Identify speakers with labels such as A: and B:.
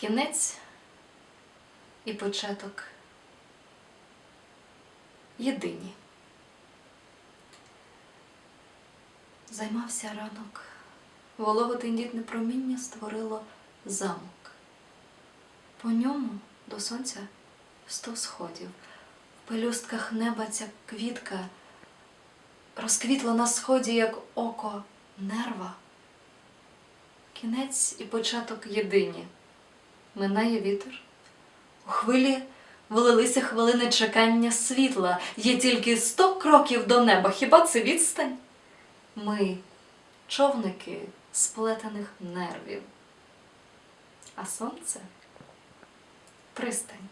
A: Кінець і початок єдині. Займався ранок. Волого тендітне проміння створило замок. По ньому до сонця сто сходів. В пелюстках неба ця квітка розквітла на сході, як око нерва. Кінець і початок єдині. Минає вітер. У хвилі вилилися хвилини чекання світла. Є тільки сто кроків до неба. Хіба це відстань? Ми човники сплетених нервів. А сонце пристань.